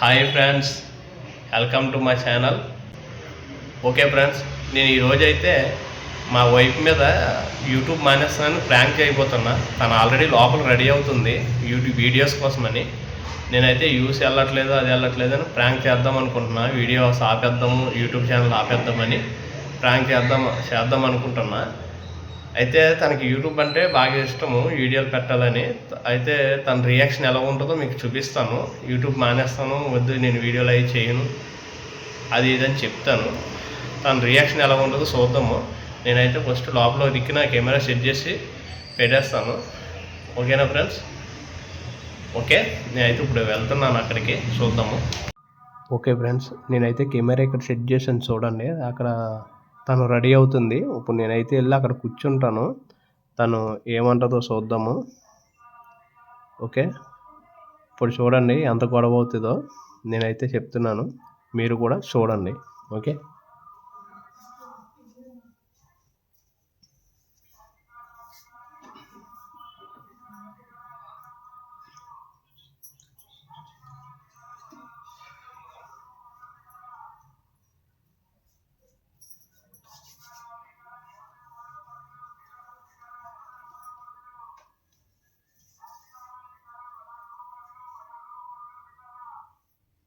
Hi friends welcome to my channel. Okay friends నేను ఈరోజు అయితే మా వైఫ్ మీద యూట్యూబ్ మానేస్తానని ప్రాంక్ అయిపోతున్నా తను ఆల్రెడీ లోపల రెడీ అవుతుంది యూట్యూబ్ వీడియోస్ కోసమని. నేనైతే యూస్ వెళ్ళట్లేదు అది వెళ్ళట్లేదు అని ప్రాంక్ చేద్దాం అనుకుంటున్నా. వీడియోస్ ఆపేద్దాము యూట్యూబ్ ఛానల్ ఆపేద్దామని ప్రాంక్ చేద్దాం చేద్దాం అనుకుంటున్నా. అయితే తనకి యూట్యూబ్ అంటే బాగా ఇష్టము వీడియోలు పెట్టాలని. అయితే తన రియాక్షన్ ఎలా ఉంటుందో మీకు చూపిస్తాను. యూట్యూబ్ మానేస్తాను వద్దు నేను వీడియోలు అవి చేయను. అది ఇదని చెప్తాను. తన రియాక్షన్ ఎలా ఉంటుందో చూద్దాము. నేనైతే ఫస్ట్ లోపల దిక్కిన కెమెరా సెట్ చేసి పెట్టేస్తాను. ఓకేనా ఫ్రెండ్స్? ఓకే నేనైతే ఇప్పుడు వెళ్తున్నాను అక్కడికి చూద్దాము. ఓకే ఫ్రెండ్స్ నేనైతే కెమెరా ఇక్కడ సెట్ చేశాను చూడండి. అక్కడ తను రెడీ అవుతుంది. ఇప్పుడు నేనైతే వెళ్ళి అక్కడ కూర్చుంటాను. తను ఏమంటుందో చూద్దాము. ఓకే? ఇప్పుడు చూడండి ఎంత గొడవ అవుతుందో నేనైతే చెప్తున్నాను. మీరు కూడా చూడండి. ఓకే?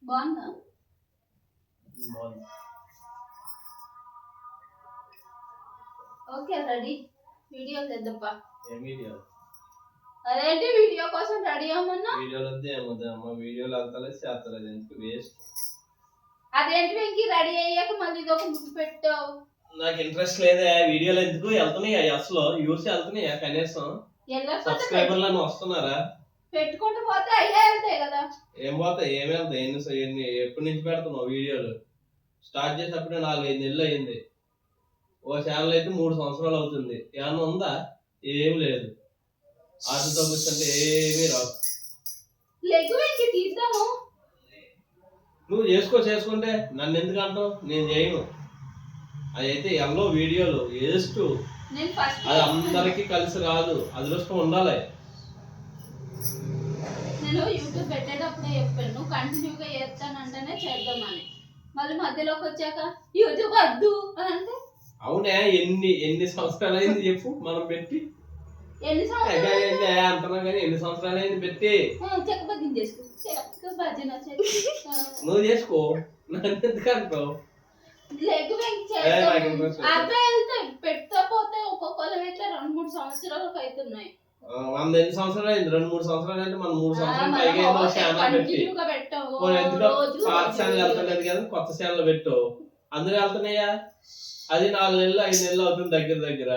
బాగుందా? Okay ready. వీడియో తెద్దప్పా అదేంటి వీడియో కోసం రెడీ అవ్వమన్నా వీడియోలు వద్దే ఏమొద్దు అమ్మ వీడియోలు వెళ్తలేదు చేస్తలేదు ఎందుకు వేస్ట్ అదేంటి వెంకి రెడీ అయ్యాక మళ్ళీ ఇది ఒక పెట్టావు? నాకు ఇంట్రెస్ట్ లేదే. వీడియోలు ఎందుకు? వెళ్తున్నాయి? అసలు యూస్ వెళ్తున్నాయా? కనీసం సబ్స్క్రైబర్లను వస్తున్నారా? పెట్టుకుంటూ పోతే అయ్యే వెళ్తాయి కదా. ఏం పోతాయి ఏం వెళ్తాయి ఎన్ని ఎన్ని ఎప్పటి నుంచి పెడుతున్నావు వీడియోలు? స్టార్ట్ చేసినప్పుడే నాలుగు ఐదు నెలలు అయింది. ఓ ఛానల్ అయితే మూడు సంవత్సరాలు అవుతుంది. ఏమన్నా ఉందా? ఏం లేదు. ఆటతో కూర్చుంటే ఏమీ రావు. తీద్దాము. నువ్వు చేసుకో చేసుకుంటే. నన్ను ఎందుకు అంటావు? నేను చేయను. అది అయితే ఎల్లో వీడియోలు వేస్ట్. అది అందరికీ కలిసి రాదు. అదృష్టం ఉండాలి. నేను యూట్యూబ్ పెట్టేటప్పుడే చెప్పాను. నువ్వు కంటిన్యూగా చేస్తానంటేనే చేద్దామని. మళ్ళీ మధ్యలోకి వచ్చాక యూట్యూబ్ వద్దు అని అంటే? అవునే ఎన్ని ఎన్ని సంవత్సరాలు అయింది చెప్పు మనం పెట్టి? ఎన్ని సంవత్సరాలు అంటున్నాం కానీ ఎన్ని సంవత్సరాలు అయింది పెట్టి చెక్క చేసుకో. చెక్క భజన చెక్క నువ్వు చేసుకో. నన్ను ఎందుకు అంటావు? లెగ్ పెడతా పోతే ఒక్కొక్కరు అయితే రెండు మూడు సంవత్సరాలకు అవుతున్నాయి. వంద ఎన్ని సంవత్సరాలు అయింది? రెండు మూడు సంవత్సరాలు అంటే మనం మూడు సంవత్సరాలు పైగా ఏదో ఛానల్ పెట్టి. రోజు పాత ఛానల్. వెళ్తలేదు కదా కొత్త ఛానల్ పెట్టు అందరూ వెళ్తున్నాయా? అది నాలుగు నెలలు ఐదు నెలలు అవుతుంది దగ్గర దగ్గర.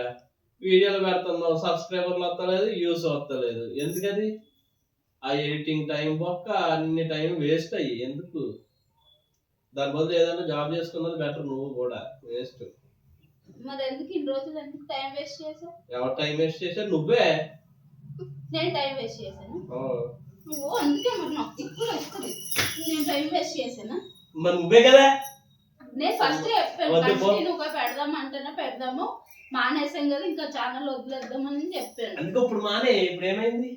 వీడియోలు పెడుతున్నావు సబ్స్క్రైబర్లు వస్తలేదు వ్యూస్ వస్తలేదు. ఎందుకది? ఆ ఎడిటింగ్ టైం పక్క అన్ని టైం వేస్ట్ అయ్యి. ఎందుకు? దాని బదులు ఏదైనా జాబ్ చేసుకున్నది బెటర్ నువ్వు కూడా. వేస్ట్. మరి ఎందుకు ఇన్ని రోజులు ఎందుకు టైం వేస్ట్ చేసావు? ఎవరు టైం వేస్ట్ చేసా నువ్వే. నేను టైం వేస్ట్ చేశాను. నువ్వు అందుకే మరి నాకు ఇప్పుడు వస్తుంది. నేను టైం వేస్ట్ చేశానా? మరి నువ్వే కదా? నేను ఫస్ట్ చెప్పాను. కంటిన్యూగా పెడదాం అంటేనే పెడదాము? మానేసాం కదా ఇంకా ఛానల్ వదిలేద్దామని చెప్పాను. అందుకే ఇప్పుడు మానే ఇప్పుడు ఏమైంది?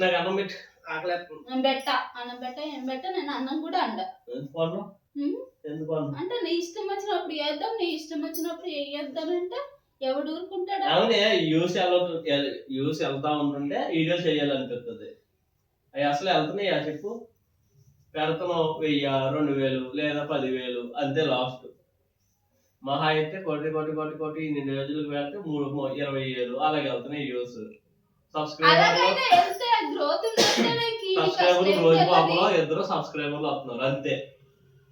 నాకు అన్నం పెట్టి ఆకలేస్తుంది. నేను బెట్ట అన్నం బెట్ట ఏం బెట్ట నేను అన్నం కూడా అండ. అంటే నీ ఇష్టం వచ్చినప్పుడు వేద్దాం నీ ఇష్టం వచ్చినప్పుడు వేయద్దామంటే ఎవడు ఊరుకుంటాడా? అవునే యూస్ యూస్ వెళ్తా ఉంటుంటే వీడియో చేయాలనిపిస్తుంది అవి అసలు వెళ్తున్నాయా చెప్పు? పెడుతున్నావు వెయ్యి రెండు వేలు లేదా పదివేలు అంతే లాస్ట్. మహా అయితే కోటి కోటి కోటి కోటి ఇన్ని రోజులకు పెడితే మూడు ఇరవై వేలు అలాగే వెళ్తున్నాయి యూస్. ఉందంటే సబ్స్క్రైబర్లు రోజు పాపలో ఇద్దరు సబ్స్క్రైబర్లు వస్తున్నారు అంతే.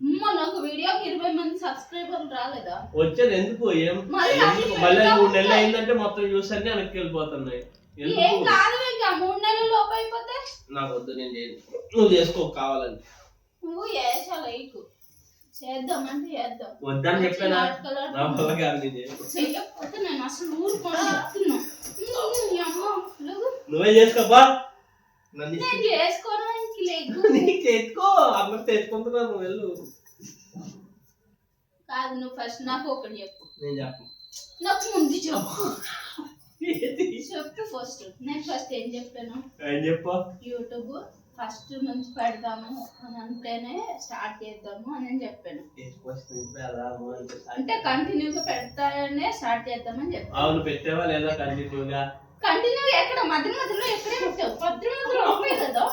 నాకు వీడియోకి ఇరవై మంది సబ్స్క్రైబర్లు రాలేదా? వచ్చేది ఎందుకు? ఏం అది? మళ్ళీ పెడతా మూడు నెలలు. అయిందంటే మొత్తం యూస్ అన్ని వెనక్కి వెళ్ళిపోతున్నాయి. ఏం ఎందుకు? కాదు ఇంకా మూడు నెలల లోపు అయిపోతే? నాకు వద్దు నేను చేయను. నువ్వు చేసుకో కావాలని. నువ్వు వేసావు లైక్. చేద్దామంటే చేద్దాం. వద్దని చెప్పానా? నాటకాలు నా వల్ల కాదు నేను చేయను. చెయ్యకపోతే నేను అసలు ఊరుకొని చెప్తున్నా. ఈ అమ్మ లేవు. నువ్వే చేసుకోపా నన్ను నేను చేసుకోను. నీకు. చేసుకో అందరు తెచ్చుకుంటున్నా నువ్వు వెళ్ళు. కాదు నువ్వు ఫస్ట్ నాకు ఒకటి చెప్పు. నేను చెప్పను. నాకు ముందు చెప్పు. ఏంటి? చెప్పు ఫస్ట్. నేను ఫస్ట్ ఏం చెప్పాను? ఏం చెప్పు? యూట్యూబ్ ఫస్ట్ నుంచి పెడదాము అని అంటేనే స్టార్ట్ చేద్దాము అని చెప్పాను. అంటే కంటిన్యూగా పెడతానే స్టార్ట్ చేద్దామని చెప్పాను. అవును పెట్టావా లేదా కంటిన్యూగా? కంటిన్యూగా ఎక్కడ? మధ్య మధ్యలో ఎక్కడే పెట్టావు? మధ్య మధ్యలో కదా.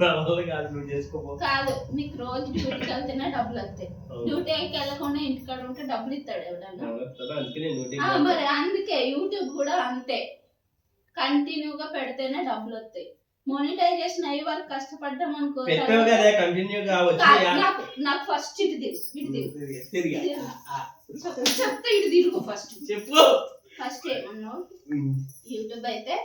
నా వల్ల కాదు నువ్వు చేసుకోపో. కాదు నీకు రోజు డ్యూటీకి వెళ్తేనే డబ్బులు వస్తాయి. డ్యూటీకి వెళ్ళకుండా ఇంటికాడ ఉంటే డబ్బులు ఇస్తాడు ఎవడన్నా ఆ. మరి అందుకే యూట్యూబ్ కూడా అంతే. కంటిన్యూగా పెడితేనే డబ్బులు వస్తాయి. మోనిటైజేషన్ అయ్యే వరకు కష్టపడ్డాం అనుకో పెట్టావు కాదు, నాకు నాకు ఫస్ట్ ఇటు తిరుగు ఇటు తిరుగు. తిరిగా చెప్- చెప్తే ఇటు తిరుగు ఫస్ట్ చెప్పు. ఫస్ట్ ఏమన్నావు? యూట్యూబ్ అయితే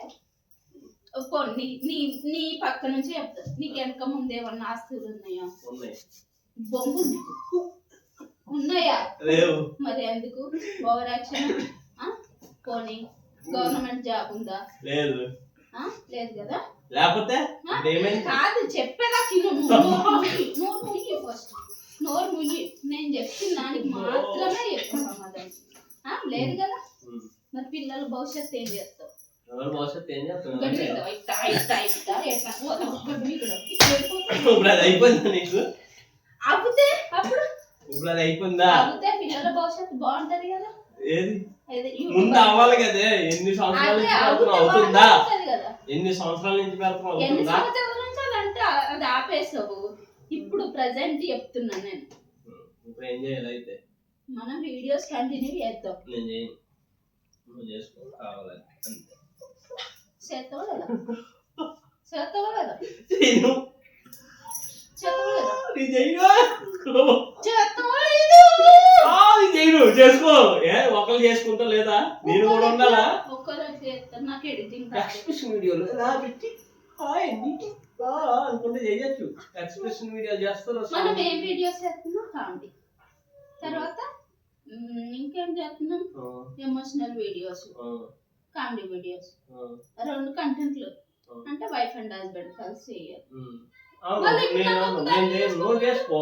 నీ నీ నీ పక్క నుంచి చెప్తా. నీకు వెనక ముందు ఏమన్నా ఆస్తులు ఉన్నాయా? బొంగు ఉన్నాయి. మరి ఎందుకు? ఓవర్ యాక్షన్ పోనీ. గవర్నమెంట్ జాబ్ ఉందా? లేదు? లేదు కదా? లేకపోతే కాదు చెప్పేదాకి నువ్వు నోరు ముయ్యి, ఫస్ట్ నోరు ముయ్యి నేను చెప్పిన దానికి మాత్రమే ఆ? లేదు కదా. మరి పిల్లల భవిష్యత్తు ఏం చేస్తావు? ఎవరు భవిష్యత్తు ఏం చేస్తున్నావు. ఇప్పుడు అది అయిపోయిందా నీకు ఆపితే అప్పుడు ఇప్పుడు అది అయిపోయిందా ఆపితే పిల్లల భవిష్యత్తు బాగుంటది కదా ఏది ముందు అవ్వాలి కదే ఎన్ని సంవత్సరాల నుంచి అవుతుందా ఎన్ని సంవత్సరాల నుంచి ఎన్ని అవుతుందా అది ఆపేసావు ఇప్పుడు ప్రజెంట్ చెప్తున్నాను నేను ఇప్పుడు ఏం చేయాలి అయితే మనం వీడియోస్ కంటిన్యూ చేద్దాం నేను చేయను నువ్వు చేసుకో కావాలని అంతే చేస్తావా లేదా చేస్తావా లేదా చేయను చేస్తావా లేదా నేను చేయను చేస్తావా చేయను చేసుకో ఏ ఒకరు చేసుకుంటా లేదా నేను కూడా ఉండాలా ఒక్కరోజు చేస్తాను నాకు ఎడిటింగ్ ఎక్స్ప్రెషన్ వీడియోలు ఎలా పెట్టి హాయ్ అనుకుంటే చేయొచ్చు ఎక్స్ప్రెషన్ వీడియో చేస్తారు మనం ఏం వీడియోస్ చేస్తున్నాం కామెడీ తర్వాత ఇంకేం చేస్తున్నాం ఎమోషనల్ వీడియోస్ కామెడీ వీడియోస్. రెండు కంటెంట్లు అంటే వైఫ్ అండ్ హస్బెండ్ కలిసి. నువ్వు చేసుకో.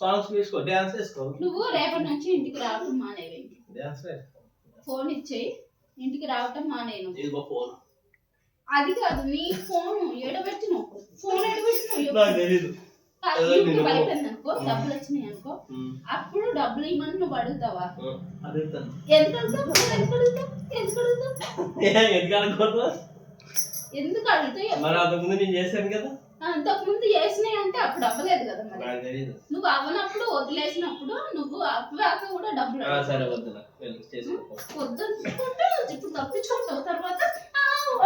సాంగ్స్ వేసుకో డ్యాన్స్ వేసుకో నువ్వు రేపటి నుంచి ఇంటికి రావటం మానేవి వేసుకో ఫోన్ ఇచ్చేయి. ఇంటికి రావటం మానేను ఇదిగో ఫోన్ అది కాదు నీ ఫోన్ ఎడబెట్టినావు ఫోన్ నాకు తెలీదు. అనుకో డబ్బులు వచ్చినాయి అనుకో. అప్పుడు డబ్బులు ఇవ్వమని నువ్వు అడుగుతావా? ఎందుకు ఎందుకు అడుగుతావు? మరి అంతకుముందు నేను చేశాను కదా. అంతకు ముందు చేసినాయి అంటే అప్పుడు అవ్వలేదు కదా మరి. నువ్వు అవ్వనప్పుడు వదిలేసినప్పుడు నువ్వు అవ్వాక కూడా డబ్బులు వద్దు నాకు వెళ్ళి చేసుకో వద్దనుకుంటే ఇప్పుడు తప్పించుకుంటావు తర్వాత ఆ, ఒక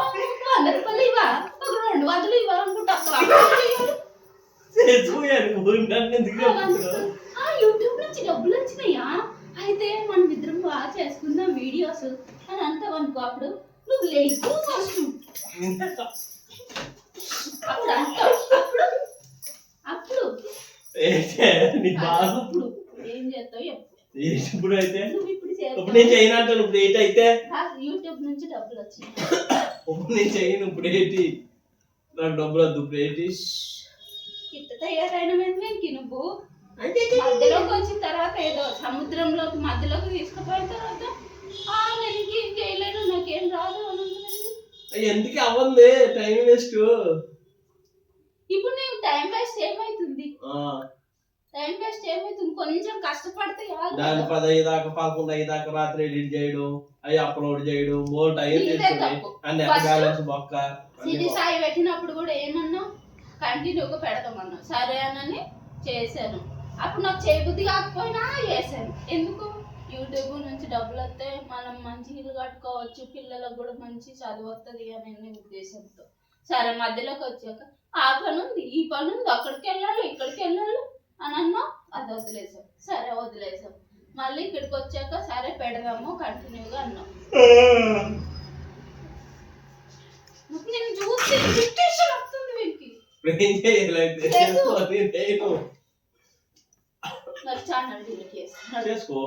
వంద రూపాయలు ఇవ్వా ఒక రెండు వందలు ఇవ్వాలనుకుంటావు అప్పుడు ఇవ్వాలి. చేసుకోయాను నన్ను ఎందుకు యూట్యూబ్ నుంచి డబ్బులు వచ్చినాయా? అయితే మనం ఇద్దరం బాగా చేసుకుందాం వీడియోస్. అని అంటావు అనుకో అప్పుడు నువ్వు లేదు ఫస్ట్ అప్పుడు అంటావు. అప్పుడు? అప్పుడు? అప్పుడు ఏం చేస్తావు ఇప్పుడు అయితే ఇప్పుడు నేను చేయను అంటాను ఇప్పుడు ఏంటి అయితే? యూట్యూబ్ నుంచి డబ్బులు వచ్చినాయి. ఇప్పుడు నేను చేయను ఇప్పుడు ఏంటి? నాకు డబ్బులు వద్దు ఇప్పుడు ఏంటి? ఇట్ట తయారైన వెంకి నువ్వు? మధ్యలోకి వచ్చిన తర్వాత ఏదో సముద్రంలోకి మధ్యలోకి తీసుకుపోయిన తర్వాత నేను ఇంకేం చేయలేను నాకేం రాదు అని. ఎందుకు అవ్వంది టైం వేస్ట్ ఇప్పుడు నేను టైం వేస్ట్ ఏమైతుంది? టైం వేస్ట్ ఏమైతుంది? కొంచెం కష్టపడితే దాని. పది అయ్యేదాకా పదకొండు అయ్యేదాకా రాత్రి ఎడిట్ చేయడం అవి అప్లోడ్ చేయడం మోర్ టైం బ్యాలెన్స్ బొక్క బొక్క. సాయి పెట్టినప్పుడు కూడా ఏమన్నావు? కంటిన్యూగా పెడదామన్నా సరే అని చేశాను. అప్పుడు నాకు చేయబుద్ధి కాకపోయినా చేశాను. ఎందుకు? యూట్యూబ్ నుంచి డబ్బులు వస్తే మనం మంచి ఇల్లు కట్టుకోవచ్చు పిల్లలకు కూడా మంచి చదువు వస్తుంది అనే ఉద్దేశంతో. సరే మధ్యలోకి వచ్చాక ఆ పని ఉంది ఈ పని ఉంది అక్కడికి వెళ్ళాలి ఇక్కడికి వెళ్ళాలి అని అన్నా. అది వదిలేసాం సరే వదిలేసాం మళ్ళీ ఇక్కడికి వచ్చాక సరే పెడదాము కంటిన్యూగా అన్నాం నాకు నేను చూస్తే ఇరిటేషన్ వస్తుంది వీరికి ఇప్పుడు ఏం చేయాలి అయితే? లేదు. నేను చేయను. మరి ఛానల్ డిలీట్ చేస్తాను చేసుకో.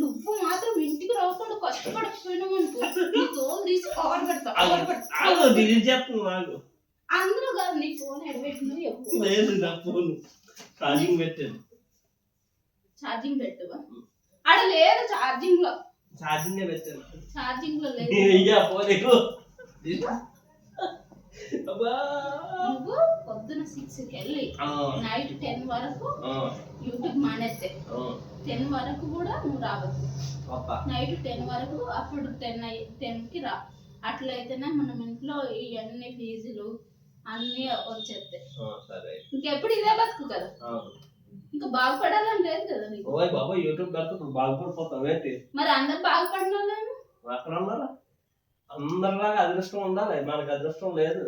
నువ్వు మాత్రం ఇంటికి రాకుండా కష్టపడకపోయినావు అనుకో నీ తోలు తీసి కవర్ పెడతా కవర్ పెడతా. ఆగు. అందరూ కాదు నీ ఫోన్ ఎడబెట్టినా ఎక్కువ లేదు నా ఫోన్ ఛార్జింగ్ పెట్టాను. ఛార్జింగ్ పెట్టువా? ఆడ లేదు ఛార్జింగ్లో. ఛార్జింగ్ పెట్టాను. ఛార్జింగ్లో లేదు. ఇయ్యా. నువ్వు పొద్దున సిక్స్కి వెళ్ళి నైట్ టెన్ వరకు యూట్యూబ్ మానేస్తే. టెన్ వరకు కూడా నువ్వు రావద్దు. నైట్ టెన్ వరకు అప్పుడు టెన్ అయ్యి టెన్కి రా. అట్లయితేనే మనం ఇంట్లో ఇవన్నీ ఫీజులు అన్నీ వచ్చేస్తాయి. ఇంకెప్పుడు ఇదే బతుకు కదా. ఇంకా బాగుపడాలని లేదు కదా నీకు. బాబా యూట్యూబ్ నువ్వు బాగుపడిపోతావు మరి అందరు బాగుపడిన వాళ్ళేమో అక్కడ ఉన్నారా అందరిలాగా అదృష్టం ఉండాలి. మనకు అదృష్టం లేదు.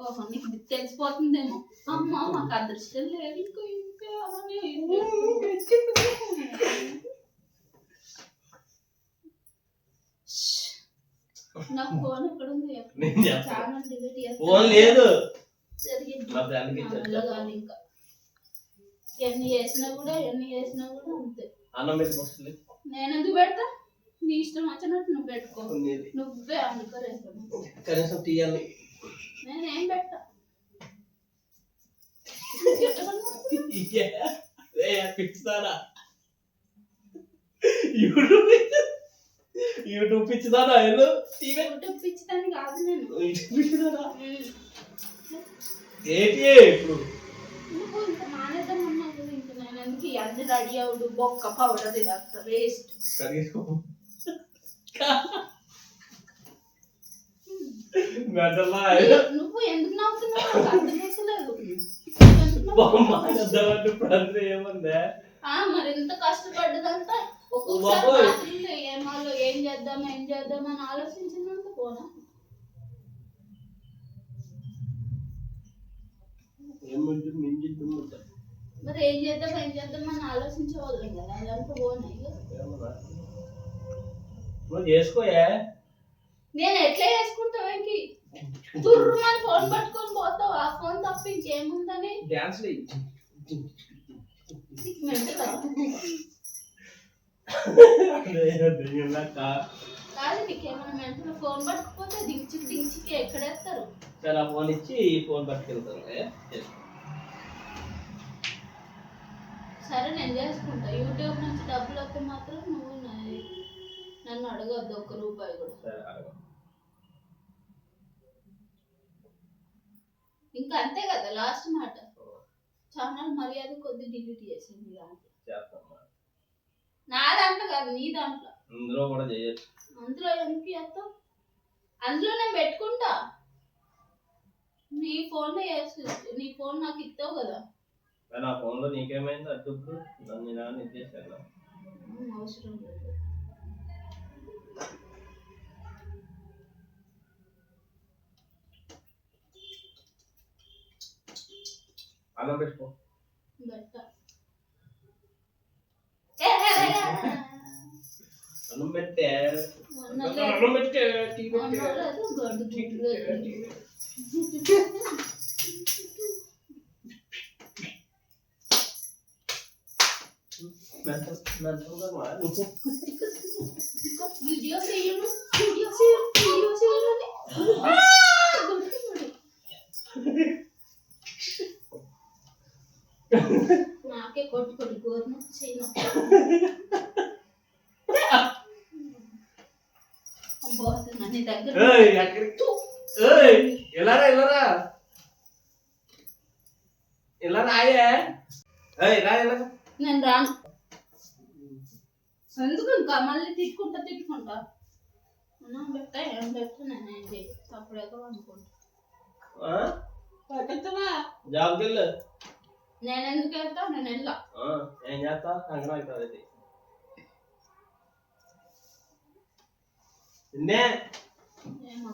ఓహో నీకు ఇది తెలిసిపోతుందేమో. అమ్మ మాకు అదృష్టం లేదు ఇంకో నా ఫోన్ ఎక్కడ ఉంది డిలీట్. ఫోన్ లేదు. మా ఫ్రెండ్కి కాదు ఇంకా. ఎన్ని చేసినా కూడా ఎన్ని చేసినా కూడా అంతే. అన్నం పెట్టి నేను ఎందుకు పెడతా? నీ ఇష్టం వచ్చినట్టు నువ్వు పెట్టుకో. నువ్వే అనుకోరేస్తాను కనీసం తీయాలి. నేనేం పెట్టా? యూట్యూబ్ యూట్యూబ్ పిచ్చిదానా ఎల్లు? యూట్యూబ్ పిచ్చిదాన్ని కాదు నేను. యూట్యూబ్ పిచ్చిదానా. ఏంటి ఇప్పుడు? నువ్వు ఇంత మానేద్దాం అన్నావు ఇంక నేను ఎందుకు ఈ అన్ని రెడీ అవుడు బొక్క పౌడర్ ఇది అంత వేస్ట్ నువ్వు ఎందుకు నవ్వుతున్నావు? మరి ఎంత కష్టపడ్డదంతా? ఒక్కొక్కసారి ఏమాలో ఏం చేద్దాం ఏం చేద్దాం అని ఆలోచించినంత పోనా? మరి ఏం చేద్దాం ఏం చేద్దాం అని ఆలోచించే వాళ్ళం కదా. నువ్వు చేసుకోయా. నేను ఎట్లా చేసుకుంటావేంటి తుర్రుమని ఫోన్ పట్టుకొని పోతావు? ఆ ఫోన్ తప్ప ఇంకేముందని? డాన్స్? కాదు నీకేమైనా మెంటల్? ఫోన్ పట్టుకుపోతే దించికి దించికి ఎక్కడేస్తారు సరే ఆ ఫోన్ ఇచ్చి ఫోన్ పట్టుకెళ్తాను. ఏ? సరే నేను చేసుకుంటా. యూట్యూబ్ అడగద్దు ఒక్క రూపాయి కూడా. సరే. ఇంకా అంతే కదా లాస్ట్ మాట. ఛానల్ మర్యాద కొద్ది డిలీట్ చేసింది దాంట్లో. నా దాంట్లో కాదు నీ దాంట్లో. ఇందులో కూడా చేయొచ్చు. అందులో ఎందుకు చేస్తావు? అందులో నేను పెట్టుకుంటా. నీ ఫోన్లో చేస్తు నీ ఫోన్ నాకు ఇస్తావు కదా. ఆ ఫోన్లో నీకేమైంది? అడ్డుప్పుడు నన్ను ఉమ్, అవసరం లేదు. అన్నం పెట్టుకో బట్ట ఏ, ఏ, ఏ, ఏ. అన్నం పెట్టే మొన్నలే- అన్నం పెట్టే టీ పెట్టే మొన్నలేదు, గడ్డు టీ గుడ్లు పెట్టే, టీ లేదు. పెట్టే. మెంటల్ మెంటల్గా మారు. ఇంకా వీడియో చేయను వీడియో చేయను వీడియో చేయను అని. ఆ, గుర్తుంది. నాకే కొట్టి కొట్టి గోర్ను చేయను నీ దగ్గర ఏయ్, ఎక్కడికి? ఏయ్, ఇలారా ఇలారా ఇలా రాయే నేను రాను ఎందుకు ఇంకా మళ్ళీ తిట్టుకుంటా తిట్టుకుంటా? అన్నం పెట్టా ఏం పెట్టా నేను ఏం చేయి అప్పుడేదో అనుకుంటా జాబ్కి వెళ్ళు నేను ఎందుకు వెళ్తా నేను వెళ్ళా ఏం చేస్తా. కంగనం అవుతుంది అది నిన్నే? నేను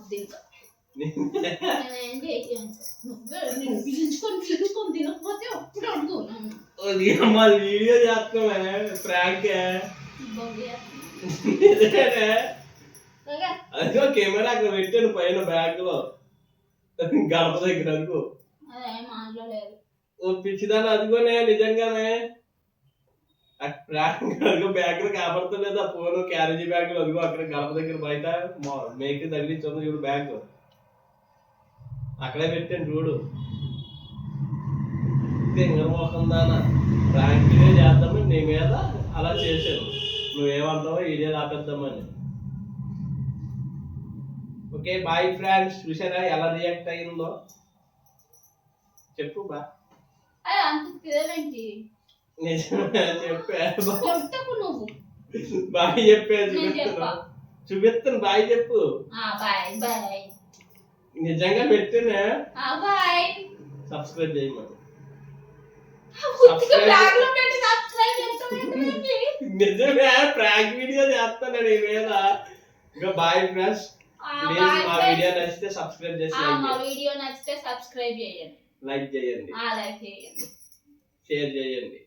నేను వీడియో చేస్తామే ప్రాంక్. అదిగో కెమెరా అక్కడ పెట్టాను పైన బ్యాగ్లో గడప దగ్గర అనుకో అదేం ఆన్లో లేదు ఓ పిచ్చిదాన్ని అదిగోనే నిజంగానే. అదిగో బ్యాగ్లో ఆ ఫోన్ క్యారేజీ బ్యాగ్లు అదిగో అక్కడ గడప దగ్గర బయట మేకి తగిలించుంది చూడు బ్యాగ్. అక్కడే పెట్టాను చూడు. తింగర మోసం చేద్దామని నీ మీద అలా చేశాను. నువ్వేమంటావో ఇదే ఆపేద్దామని. Okay bye friends. చూసారా ఎలా రియాక్ట్ అయిందో? చెప్పు బా. అంత తిరవేంటి నిజమే చెప్పా కొట్టకు నువ్వు బాయ్ చెప్పే నేను చెప్పా. చూపిస్తున్నా చూపిస్తాను బాయ్ చెప్పు ఆ బాయ్ బాయ్ నిజంగా పెట్టినా ఆ బాయ్ సబ్స్క్రైబ్ చేయమని ఉత్తిగా బ్యాగ్లో పెట్టి సబ్స్క్రైబ్ చేస్తావేంటి నిజమే ప్రాంక్ వీడియో చేస్తాను నీ మీద ఇంకా బాయ్ ఫ్రెండ్స్ ఆ ప్లీజ్ బాయ్ మా ఫ్రెండ్స్. వీడియో నచ్చితే సబ్స్క్రైబ్ చేసి ఆ, like మా చేయండి. వీడియో నచ్చితే సబ్స్క్రైబ్ చేయండి లైక్ చేయండి. ఆ లైక్ చేయండి. షేర్ చేయండి.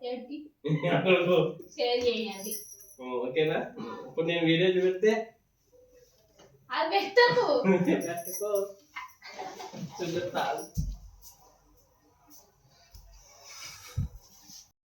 ఏంటి? అందరూ. షేర్ చేయండి. ఓకేనా? ఇప్పుడు నేను వీడియో చూపిస్తే అది పెట్టకు. చూపిస్తాను